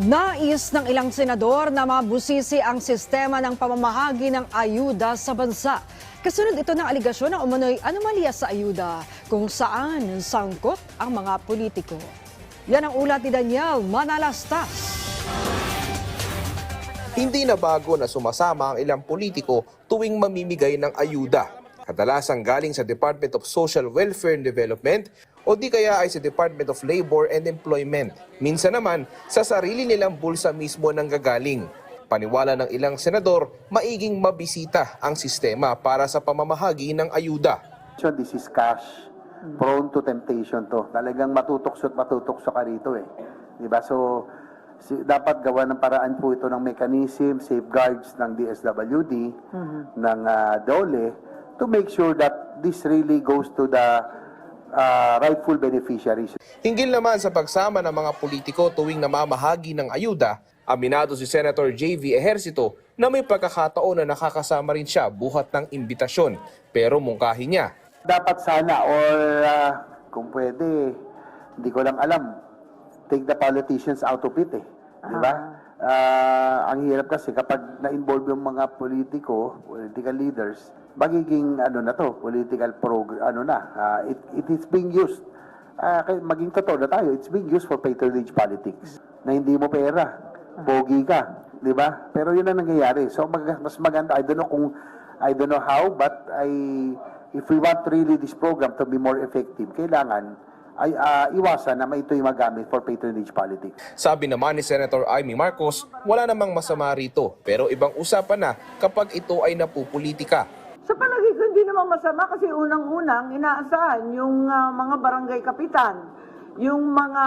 Nais ng ilang senador na mabusisi ang sistema ng pamamahagi ng ayuda sa bansa. Kasunod ito ng aligasyon ng umano'y anomalya sa ayuda kung saan sangkot ang mga politiko. Yan ang ulat ni Daniel Manalastas. Hindi na bago na sumasama ang ilang politiko tuwing mamimigay ng ayuda. Kadalasang galing sa Department of Social Welfare and Development o di kaya ay sa Department of Labor and Employment. Minsan naman, sa sarili nilang bulsa mismo nang gagaling. Paniwala ng ilang senador, maiging mabisita ang sistema para sa pamamahagi ng ayuda. So this is cash. Prone to temptation to. Talagang matutokso at matutokso ka rito eh. Di ba? So, si, dapat gawa ng paraan po ito ng mechanism, safeguards ng DSWD, ng ah, DOLE, to make sure that this really goes to the ah, rightful beneficiaries. Hinggil naman sa pagsama ng mga politiko tuwing namamahagi ng ayuda, aminado si Senator J.V. Ejercito na may pagkakataon na nakakasama rin siya buhat ng imbitasyon. Pero mungkahi niya, Dapat sana or ah, kung pwede, hindi ko lang alam, take the politicians out of it eh. Di ba? Ah, ang hirap kasi kapag na-involve yung mga politiko, political leaders, magiging ano na to, political prog ano na, ah, it, it is being used. Kaya maging totoo na tayo, it's being used for patronage politics. Na hindi mo pera, pogi ka, di ba? Pero yun ang nangyayari. So mag- mas maganda, I don't know kung, I don't know how, but I, if we want really this program to be more effective, kailangan ay ah, iwasan na may ito'y magamit for patronage politics. sabi naman ni Senator Amy Marcos, wala namang masama rito. Pero ibang usapan na kapag ito ay napupolitika. Sa palagi ko hindi naman masama kasi unang-unang inaasahan yung ah, mga barangay kapitan, yung mga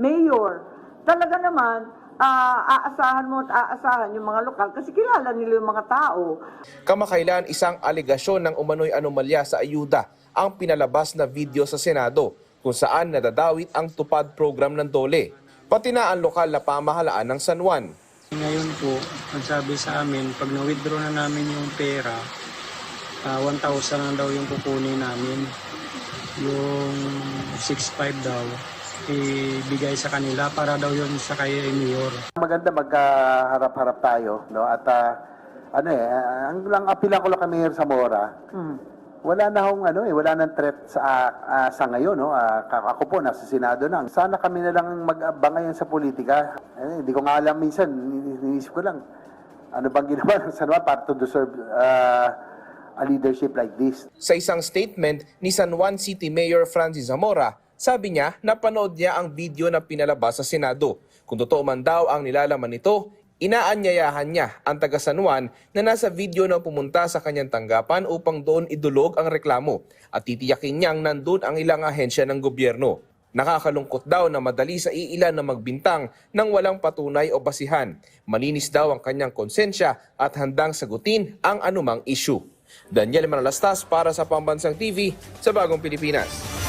mayor. Talaga naman, ah, aasahan mo at aasahan yung mga lokal kasi kilala nila yung mga tao. Kamakailan isang aligasyon ng umano'y anomalya sa ayuda ang pinalabas na video sa Senado kung saan nadadawit ang tupad program ng DOLE. Pati na ang lokal na pamahalaan ng San Juan. Ngayon po, ang sabi sa amin, pag na-withdraw na namin yung pera, ah, 1,000 lang daw yung kukunin namin. Yung 6,500 daw, ibigay sa kanila para daw yun sa kay Mayor. Maganda magkaharap-harap tayo, no? At ah, ano eh, ang lang apila ko lang kay Mayor Zamora. Wala na hong ano eh, wala nang threat sa ah, sa ngayon, no? Ka- ako po nasa Senado na. Sana kami na lang mag-abangayan sa politika. Eh, hindi ko nga alam minsan, ni- iniisip ko lang. Ano bang ginawa ng San Juan para to deserve ah, a leadership like this? Sa isang statement ni San Juan City Mayor Francis Zamora, sabi niya napanood niya ang video na pinalabas sa Senado. Kung totoo man daw ang nilalaman nito, inaanyayahan niya ang taga San Juan na nasa video na pumunta sa kanyang tanggapan upang doon idulog ang reklamo at titiyakin niyang nandun ang ilang ahensya ng gobyerno. Nakakalungkot daw na madali sa iilan na magbintang nang walang patunay o basihan. Malinis daw ang kanyang konsensya at handang sagutin ang anumang issue. Daniel Manalastas para sa Pambansang TV sa Bagong Pilipinas.